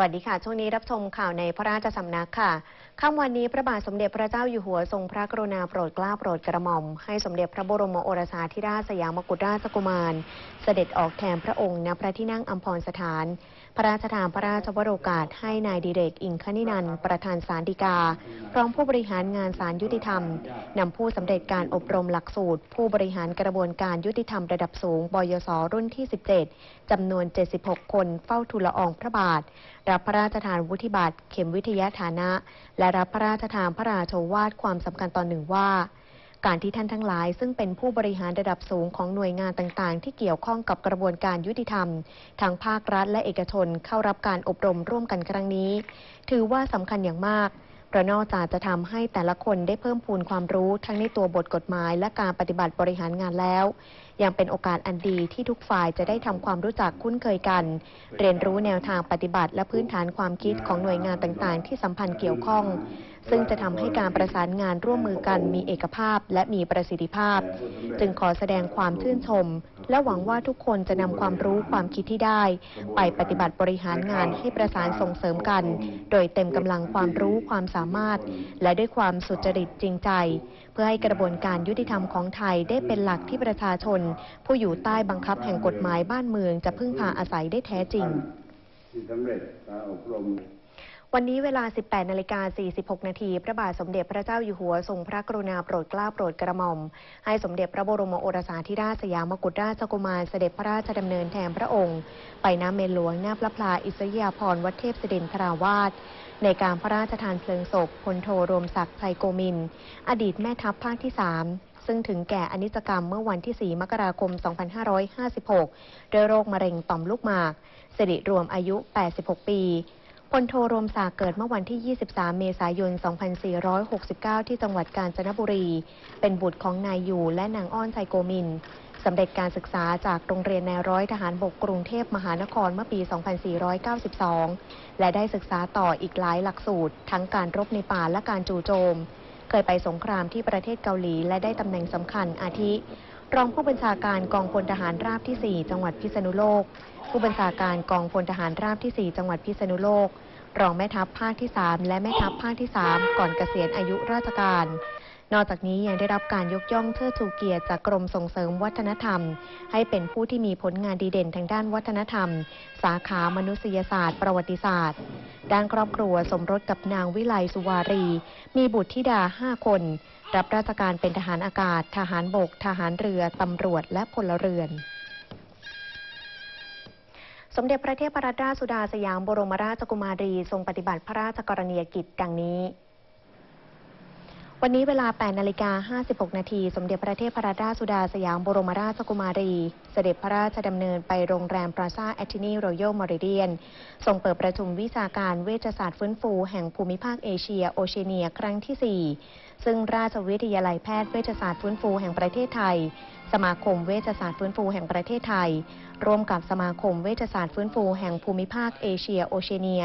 วัสดีค่ะ ช่วงนี้รับชมข่าวในพระราชสำนักค่ะค่ำวันนี้พระบาทสมเด็จพระเจ้าอยู่หัวทรงพระกรุณาโปรดเกล้าโปรดกระหม่อม ให้สมเด็จพระบรมโอรสาธิราชสยามกุฎราชกุมาร เสด็จออกแทนพระองค์ณพระที่นั่งอัมพรสถาน พระราชทานพระราชวโรกาสให้นายดิเรกอิงคณินันประธานศาลฎีกา พร้อมผู้บริหารงานศาลยุติธรรมนำผู้สำเร็จการอบรมหลักสูตร ผู้บริหารกระบวนการยุติธรรมระดับสูงบยศรุ่นที่ 17จำนวน 76 คนเฝ้าทูลละอองพระบาทรับพระราชทานวุฒิบัตรเข็มวิทยาฐานะ และรับพระราชทานพระราโชวาทความสำคัญตอนหนึ่งว่า การที่ท่านทั้งหลาย ซึ่งเป็นผู้บริหารระดับสูงของหน่วยงานต่างๆ ที่เกี่ยวข้องกับกระบวนการยุติธรรมทั้งภาครัฐและเอกชนเข้ารับการอบรมร่วมกันครั้งนี้ ถือว่าสำคัญอย่างมากเพระนอกจากจะทำให้แต่ละคนได้เพิ่มพูนความรู้ทั้งในตัวบทกฎหมาย และการปฏิบัติบริหารงานแล้ว ยังเป็นโอกาสอันดีที่ทุกฝ่ายจะได้ทำความรู้จักคุ้นเคยกัน เรียนรู้แนวทางปฏิบัติและพื้นฐานความคิดของหน่วยงานต่างๆ ที่สัมพันธ์เกี่ยวข้อง ซึ่งจะทำให้การประสานงานร่วมมือกันมีเอกภาพและมีประสิทธิภาพ จึงขอแสดงความชื่นชม และหวังว่าทุกคนจะนำความรู้ความคิดที่ได้ ไปปฏิบัติบริหารงานให้ประสานส่งเสริมกัน โดยเต็มกำลังความรู้ความสามารถ และด้วยความสุจริตจริงใจ เพื่อให้กระบวนการยุติธรรมของไทยได้เป็นหลักที่ประชาชน ผู้อยู่ใต้บังคับแห่งกฎหมายบ้านเมืองจะพึ่งพาอาศัยได้แท้จริงที่สำเร็จการอบรม วันนี้เวลา 18 นาฬิกา 46 นาที พระบาทสมเด็จพระเจ้าอยู่หัวทรงพระกรุณาโปรดเกล้าโปรดกระหม่อม ให้สมเด็จพระบรมโอรสาธิราชสยามกุฎราชกุมารเสด็จพระราชดำเนินแทนพระองค์ ไปน้ำเมนหลวงหน้าพระพลาอิสยาภรวัดเทพศิรินทราวาสในการพระราชทานเพลิงศพพลโทรวมศักดิ์ไพโกมิน อดีตแม่ทัพภาคที่ 3 ซึ่งถึงแก่อนิจกรรมเมื่อวันที่ 4 มกราคม 2556 ด้วยโรคมะเร็งต่อมลูกหมากสิริรวมอายุ 86 ปี พลโทรมศักดิ์เกิดเมื่อวันที่ 23 เมษายน 2469 ที่จังหวัดกาญจนบุรี เป็นบุตรของนายอยู่และนางอ้อนไซโกมิน สำเร็จการศึกษาจากโรงเรียนนายร้อยทหารบกกรุงเทพมหานครเมื่อปี 2492 และได้ศึกษาต่ออีกหลายหลักสูตร ทั้งการรบในป่าและการจู่โจม เคยไปสงครามที่ประเทศเกาหลี และได้ตำแหน่งสำคัญอาทิ รองผู้บัญชาการกองพลทหารราบที่ 4 จังหวัดพิษณุโลก ผู้บัญชาการกองพลทหารราบที่ 4 จังหวัดพิษณุโลก รองแม่ทัพภาคที่ 3 และแม่ทัพภาคที่ 3 ก่อนเกษียณอายุราชการ นอกจากนี้ยังได้รับการยกย่องเทิดชูเกียรติจากกรมส่งเสริมวัฒนธรรม ให้เป็นผู้ที่มีผลงานดีเด่นทางด้านวัฒนธรรม สาขามนุษยศาสตร์ ประวัติศาสตร์ ด้านครอบครัวสมรสกับนางวิไลสุวารี มีบุตรธิดาห้าคน รับราชการเป็นทหารอากาศ ทหารบก ทหารเรือ ตำรวจ และพลเรือนสมเด็จพระเทพรัตนราชสุดาสยามบรมราชกุมารี ทรงปฏิบัติพระราชกรณียกิจดังนี้ วันนี้เวลา 8 นาฬิกา 56 นาที สมเด็จพระเทพรัตนราชสุดาสยามบรมราชกุมารี เสด็จพระราชดำเนินไปโรงแรมปราซาแอตตินีรอยัลมอริเดียนทรงเปิดประชุมวิชาการเวชศาสตร์ฟื้นฟูแห่งภูมิภาคเอเชียโอเชียเนียครั้งที่ 4 ซึ่งราชวิทยาลัยแพทย์เวชศาสตร์ฟื้นฟูแห่งประเทศไทย สมาคมเวชศาสตร์ฟื้นฟูแห่งประเทศไทย ร่วมกับสมาคมเวชศาสตร์ฟื้นฟูแห่งภูมิภาคเอเชียโอเชียเนีย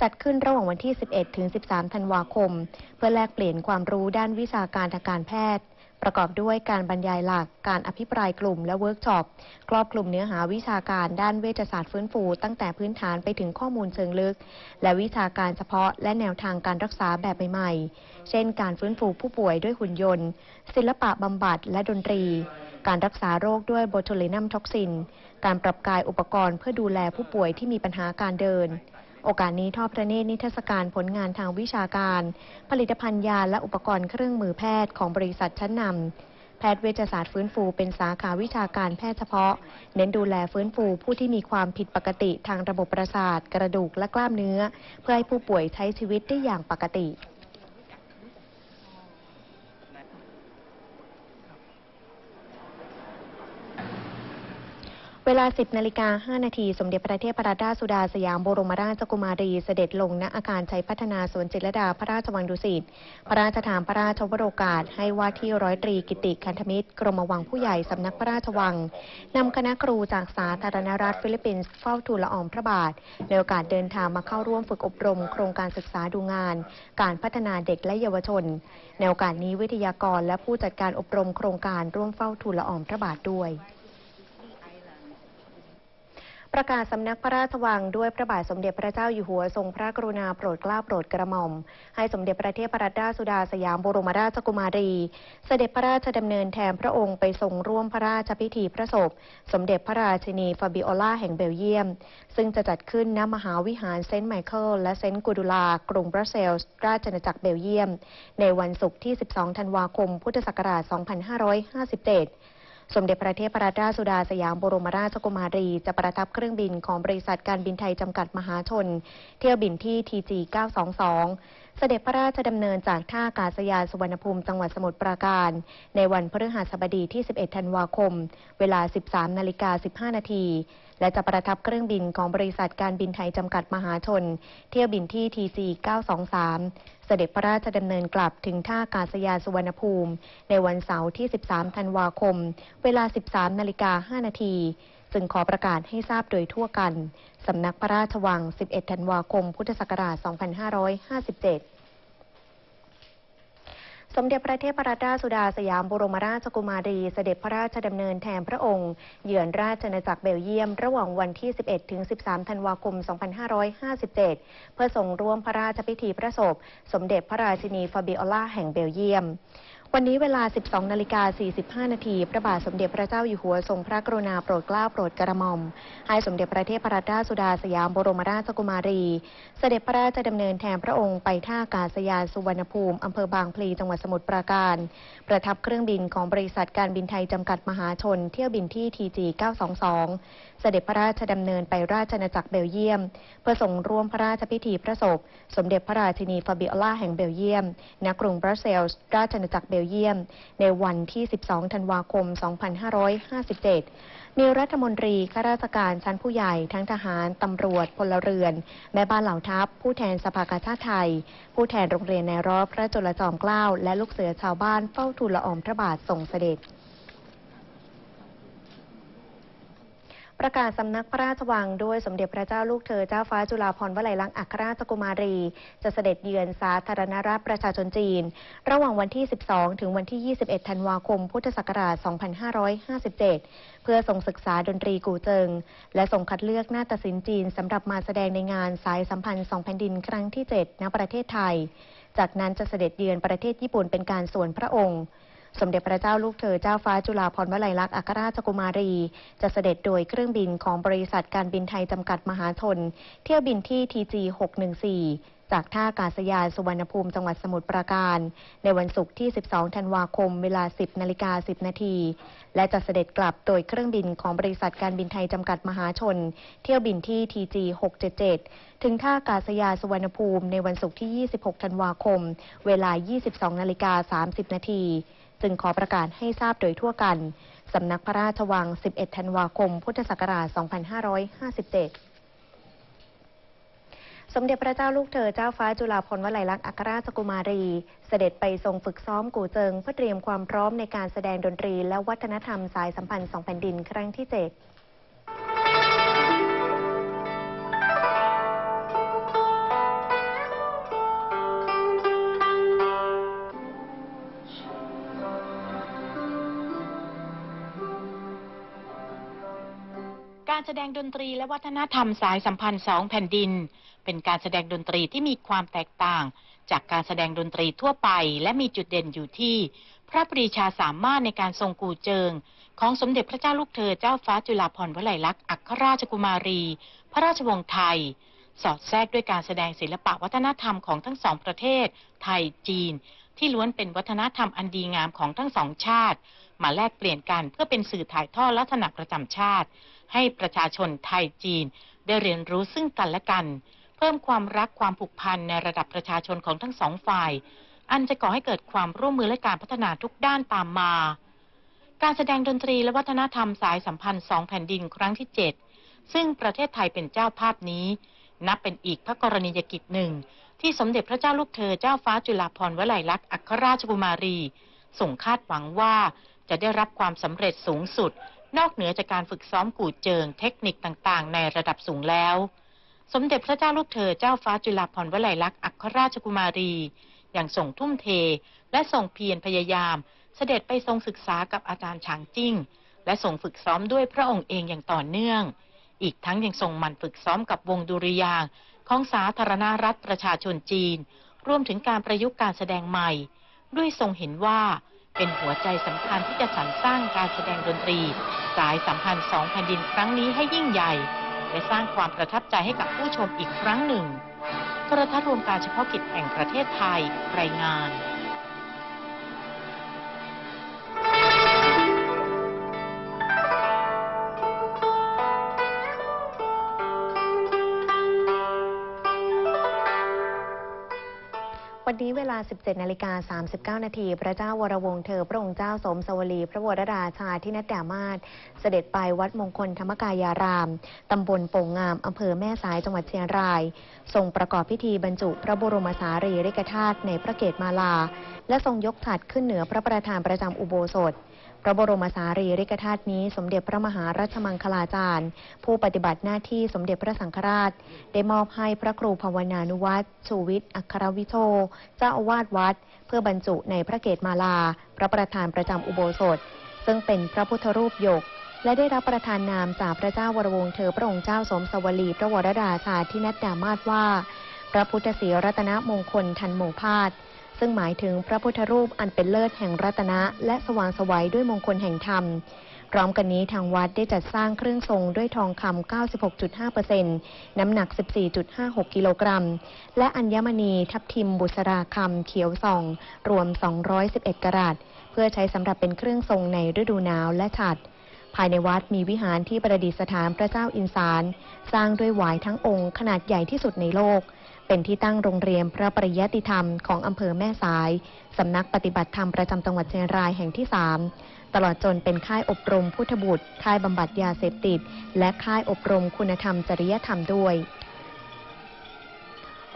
จัดขึ้นระหว่างวันที่ 11 ถึง 13 ธันวาคม เพื่อแลกเปลี่ยนความรู้ด้านวิชาการทางการแพทย์ ประกอบด้วยการบรรยายหลัก การอภิปรายกลุ่มและเวิร์กช็อป ครอบคลุมเนื้อหาวิชาการด้านเวชศาสตร์ฟื้นฟู ตั้งแต่พื้นฐานไปถึงข้อมูลเชิงลึก และวิชาการเฉพาะและแนวทางการรักษาแบบใหม่ๆ เช่น การฟื้นฟูผู้ป่วยด้วยหุ่นยนต์ ศิลปะบำบัดและดนตรี การรักษาโรคด้วยโบทูลินัมท็อกซิน การปรับกายอุปกรณ์เพื่อดูแลผู้ป่วยที่มีปัญหาการเดิน โอกาสนี้ทอดพระเนตรนิทรรศการผลงานทางวิชาการ ผลิตภัณฑ์ยาและอุปกรณ์เครื่องมือแพทย์ของบริษัทชั้นนำแพทย์เวชศาสตร์ฟื้นฟูเป็นสาขาวิชาการแพทย์เฉพาะ เน้นดูแลฟื้นฟูผู้ที่มีความผิดปกติทางระบบประสาท กระดูกและกล้ามเนื้อ เพื่อให้ผู้ป่วยใช้ชีวิตได้อย่างปกติ เวลา 10นาฬิกา5นาที สมเด็จพระเทพรัตนราชสุดาสยามบรมราชกุมารี เสด็จลงณอาคารชัยพัฒนาสวนจิตรดาพระราชวังดุสิต พระราชทานพระราชวโรกาส ให้ว่าที่ร้อยตรีกิติคันธมิตร กรมวังผู้ใหญ่สำนักพระราชวัง นำคณะครูจากสาธารณรัฐฟิลิปปินส์เฝ้าทูลละอองพระบาท ในโอกาสเดินทางมาเข้าร่วมฝึกอบรม โครงการศึกษาดูงาน การพัฒนาเด็กและเยาวชน ในโอกาสนี้วิทยากรและผู้จัดการอบรมโครงการร่วมเฝ้าทูลละอองพระบาทด้วย ประกาศสำนักพระราชวังด้วยพระบาทสมเด็จพระเจ้าอยู่หัวทรงพระกรุณาโปรดเกล้าโปรดกระหม่อม ให้สมเด็จพระเทพรัตนราชสุดาสยามบรมราชกุมารี เสด็จพระราชดำเนินแทนพระองค์ไปทรงร่วมพระราชพิธีพระศพ สมเด็จพระราชินีฟาบิโอลาแห่งเบลเยียม ซึ่งจะจัดขึ้นณมหาวิหารเซนต์ไมเคิลและเซนต์กูดูลากรุงบรัสเซลส์ราชอาณาจักรเบลเยียม ในวันศุกร์ที่ 12 ธันวาคม พุทธศักราช 2557 สมเด็จพระเทพรัตนราชสุดาสยามบรมราชกุมารี จะประทับเครื่องบินของบริษัทการบินไทยจำกัดมหาชน เที่ยวบินที่ TG 922 เสด็จพระราชดำเนินจากท่าอากาศยานสุวรรณภูมิจังหวัดสมุทรปราการ ในวันพฤหัสบดีที่ 11 ธันวาคม เวลา 13 นาฬิกา 15 นาที และจะประทับเครื่องบินของบริษัทการบินไทยจำกัดมหาชน เที่ยวบินที่ TG 923 เสด็จพระราชดำเนินกลับถึงท่าอากาศยานสุวรรณภูมิ ในวันเสาร์ที่ 13 ธันวาคม เวลา 13 นาฬิกา 5 นาที จึงขอประกาศให้ทราบโดยทั่วกัน สำนักพระราชวัง 11 ธันวาคม พุทธศักราช 2557สมเด็จพระเทพรัตนราชสุดาสยามบรมราชกุมารี เสด็จพระราชดำเนินแทนพระองค์ เยือนราชอาณาจักรเบลเยียม ระหว่างวันที่ 11 ถึง 13 ธันวาคม 2557 เพื่อทรงร่วมพระราชพิธีพระศพ สมเด็จพระราชินีฟาบิโอลาแห่งเบลเยียม วันนี้เวลา 12 นาฬิกา 45 นาที พระบาทสมเด็จพระเจ้าอยู่หัวทรงพระกรุณาโปรดเกล้าโปรดกระหม่อม ให้สมเด็จพระเทพรัตนราชสุดาสยามบรมราชกุมารี เสด็จพระราชดำเนินแทนพระองค์ไปท่าอากาศยานสุวรรณภูมิ อำเภอบางพลีจังหวัดสมุทรปราการ ประทับเครื่องบินของบริษัทการบินไทยจำกัดมหาชน เที่ยวบินที่ TG 922 เสด็จพระราชดำเนินไปราชอาจักรเบลเยียม เพื่อทรงร่วมพระราชพิธีพระศพ สมเด็จพระราชินีฟาบิโอลาแห่งเบลเยียมณกรุงบรัสเซลส์ราชอาณาจักรเบลเยียม ในวันที่ 12 ธันวาคม 2557 มีรัฐมนตรีข้าราชการชั้นผู้ใหญ่ทั้งทหาร ตำรวจ พลเรือน แม่บ้านเหล่าทัพ ผู้แทนสภากาชาติไทย ผู้แทนโรงเรียนในรอบพระจุลจอมเกล้า และลูกเสือชาวบ้านเฝ้าทูลละอองพระบาทส่งเสด็จ ประกาศสำนักพระราชวังด้วยสมเด็จพระเจ้าลูกเธอเจ้าฟ้าจุฬาภรณ์วลัยลักษณ์อัครราชกุมารี จะเสด็จเยือนสาธารณรัฐประชาชนจีน ระหว่างวันที่ 12 ถึงวันที่ 21 ธันวาคม พุทธศักราช 2557 เพื่อส่งศึกษาดนตรีกูเจิง และส่งคัดเลือกนาฏศิลป์จีนสำหรับมาแสดงในงานสายสัมพันธ์สองแผ่นดินครั้งที่ 7 ณ ประเทศไทย จากนั้นจะเสด็จเยือนประเทศญี่ปุ่นเป็นการส่วนพระองค์ สมเด็จพระเจ้าลูกเธอเจ้าฟ้าจุฬาภรณ์วลัยลักษณ์อัครราชกุมารี จะเสด็จโดยเครื่องบินของบริษัทการบินไทยจำกัดมหาชน เที่ยวบินที่ TG 614 จากท่าอากาศยานสุวรรณภูมิจังหวัดสมุทรปราการ ในวันศุกร์ที่ 12 ธันวาคม เวลา 10 นาฬิกา 10 นาที และจะเสด็จกลับโดยเครื่องบินของบริษัทการบินไทยจำกัดมหาชน เที่ยวบินที่ TG 677ถึงท่าอากาศยานสุวรรณภูมิในวันศุกร์ที่ 26 ธันวาคม เวลา 22 นาฬิกา 30 นาที จึงขอประกาศให้ทราบโดยทั่วกัน สำนักพระราชวัง 11 ธันวาคม พุทธศักราช 2557สมเด็จพระเจ้าลูกเธอเจ้าฟ้าจุฬาภรณ์วลัยลักษณ์อัครราชกุมารี เสด็จไปทรงฝึกซ้อมกู่เจิงเพื่อเตรียมความพร้อมในการแสดงดนตรีและวัฒนธรรมสายสัมพันธ์สองแผ่นดินครั้งที่7 การแสดงดนตรีและวัฒนธรรมสายสัมพันธ์สองแผ่นดิน เป็นการแสดงดนตรีที่มีความแตกต่าง จากการแสดงดนตรีทั่วไป และมีจุดเด่นอยู่ที่ พระปรีชาสามารถในการทรงกูเจิง ของสมเด็จพระเจ้าลูกเธอเจ้าฟ้าจุฬาภรณ์วลัยลักษณ์อัครราชกุมารี พระราชวงศ์ไทย สอดแทรกด้วยการแสดงศิลปะวัฒนธรรมของทั้งสองประเทศ ไทยจีน ที่ล้วนเป็นวัฒนธรรมอันดีงามของทั้งสองชาติ มาแลกเปลี่ยนกันเพื่อเป็นสื่อถ่ายทอดลักษณะประจำชาติ ให้ประชาชนไทยจีน ได้เรียนรู้ซึ่งกันและกัน เพิ่มความรักความผูกพันในระดับประชาชนของทั้งสองฝ่าย อันจะก่อให้เกิดความร่วมมือและการพัฒนาทุกด้านตามมา การแสดงดนตรีและวัฒนธรรมสายสัมพันธ์สองแผ่นดินครั้งที่7ซึ่งประเทศไทยเป็นเจ้าภาพนี้ นับเป็นอีกพระกรณียกิจหนึ่ง ที่สมเด็จพระเจ้าลูกเธอเจ้าฟ้าจุฬาภรณ์วลัยลักษณ์อัครราชกุมารีส่งคาดหวังว่าจะได้รับความสำเร็จสูงสุด นอกเหนือจากการฝึกซ้อมกู่เจิงเทคนิคต่างๆ ในระดับสูงแล้ว สมเด็จพระเจ้าลูกเธอเจ้าฟ้าจุฬาภรณ์วลัยลักษณ์อัครราชกุมารีอย่างส่งทุ่มเท และส่งเพียรพยายาม เสด็จไปทรงศึกษากับอาจารย์ฉางจิ้ง และส่งฝึกซ้อมด้วยพระองค์เองอย่างต่อเนื่อง อีกทั้งยังทรงมันฝึกซ้อมกับวงดุริยาง ของสาธารณรัฐประชาชนจีน รวมถึงการประยุกต์การแสดงใหม่ ด้วยทรงเห็นว่าเป็นหัวใจสำคัญที่จะสรรสร้างการแสดงดนตรี สายสัมพันธ์สองแผ่นดินครั้งนี้ให้ยิ่งใหญ่ และสร้างความประทับใจให้กับผู้ชมอีกครั้งหนึ่งโทรทัศน์รวมการเฉพาะกิจแห่งประเทศไทยรายงาน วันนี้เวลา 17นาฬิกา39 นาที พระเจ้าวรวงศ์เธอ พระองค์เจ้าสมสวลี พระวรราชาที่นัดดามาศเสด็จไปวัดมงคลธรรมกายาราม ตำบลโป่งงาม อำเภอแม่สายจังหวัดเชียงราย ทรงประกอบพิธีบรรจุพระบรมสารีริกธาตุในพระเกศมาลา และทรงยกฉัดขึ้นเหนือพระประธานประจำอุโบสถ พระบรมสารีริกธาตุนี้สมเด็จพระมหารัชมังคลาจารย์ ผู้ปฏิบัติหน้าที่สมเด็จพระสังฆราช ได้มอบให้พระครูภาวนานุวัตรชูวิทย์อัครวิโชเจ้าอาวาสวัด เพื่อบรรจุในพระเกศมาลา พระประธานประจำอุโบสถ ซึ่งเป็นพระพุทธรูปหยก และได้รับประทานนามจากพระเจ้าวรวงเธอพระองค์เจ้าสมสวลีพระวรราชาที่นัดดามาศว่า พระพุทธศรีรัตนมงคลทันโมพาส ซึ่งหมายถึงพระพุทธรูปอันเป็นเลิศแห่งรัตนะ และสว่างสวัยด้วยมงคลแห่งธรรม พร้อมกันนี้ทางวัดได้จัดสร้างเครื่องทรงด้วยทองคำ 96.5%น้ำหนัก 14.56 กิโลกรัม และอัญมณีทับทิมบุษราคำเขียวส่อง รวม 211 กรัตเพื่อใช้สำหรับเป็นเครื่องทรงในฤดูหนาวและฉัดภายในวัดมีวิหารที่ประดิษฐานพระเจ้าอินสาร สร้างด้วยหวายทั้งองค์ขนาดใหญ่ที่สุดในโลก เป็นที่ตั้งโรงเรียนพระปริยติธรรมของอำเภอแม่สาย สำนักปฏิบัติธรรมประจำจังหวัดเชียงรายแห่งที่ 3 ตลอดจนเป็นค่ายอบรมพุทธบุตร ค่ายบำบัดยาเสพติด และค่ายอบรมคุณธรรมจริยธรรมด้วย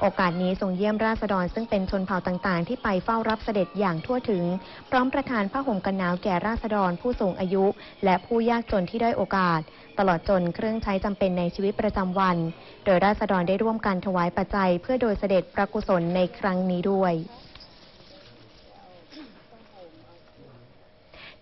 โอกาสนี้ทรงเยี่ยมราษฎรซึ่งเป็นชนเผ่าต่างๆ ที่ไปเฝ้ารับเสด็จอย่างทั่วถึง พร้อมประทานผ้าห่มกันหนาวแก่ราษฎรผู้สูงอายุ และผู้ยากจนที่ได้โอกาส ตลอดจนเครื่องใช้จำเป็นในชีวิตประจำวัน โดยราษฎรได้ร่วมกันถวายปัจจัย เพื่อโดยเสด็จพระกุศลในครั้งนี้ด้วย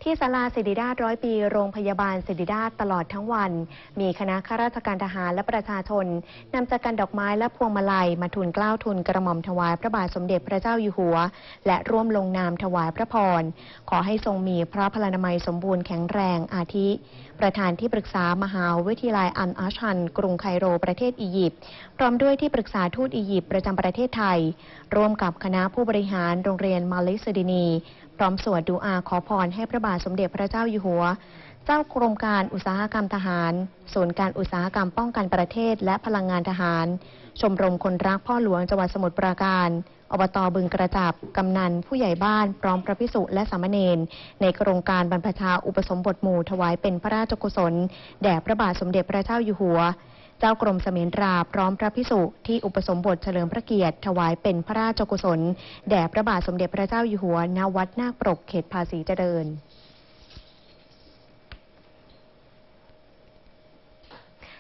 ที่ศาลาศิริราชร้อยปี โรงพยาบาลศิริราชตลอดทั้งวัน มีคณะข้าราชการทหารและประชาชนนำจักรดอกไม้และพวงมาลัยมาทูลเกล้าทูลกระหม่อมถวายพระบาทสมเด็จพระเจ้าอยู่หัว และร่วมลงนามถวายพระพร ขอให้ทรงมีพระพลานามัยสมบูรณ์แข็งแรงอาทิ ประธานที่ปรึกษามหาวิทยาลัยอันอาชัน กรุงไคโรประเทศอียิปต์พร้อมด้วยที่ปรึกษาทูตอียิปต์ประจำประเทศไทย ร่วมกับคณะผู้บริหารโรงเรียนมาลิสดินี พร้อมสวดดูอาขอพรให้พระบาทสมเด็จพระเจ้าอยู่หัว เจ้ากรมการอุตสาหกรรมทหารศูนย์การอุตสาหกรรมป้องกันประเทศและพลังงานทหาร ชมรมคนรักพ่อหลวงจังหวัดสมุทรปราการอบตบึงกระจับ กำนัน ผู้ใหญ่บ้าน พร้อมพระพิสุและสามเณรในโครงการบรรพชาอุปสมบทหมู่ถวายเป็นพระราชกุศล แด่พระบาทสมเด็จพระเจ้าอยู่หัว เจ้ากรมเสมียนราพร้อมพระพิสุที่อุปสมบทเฉลิมพระเกียรติ ถวายเป็นพระราชกุศล แด่พระบาทสมเด็จพระเจ้าอยู่หัวณวัดนาคปรกเขตภาษีเจริญ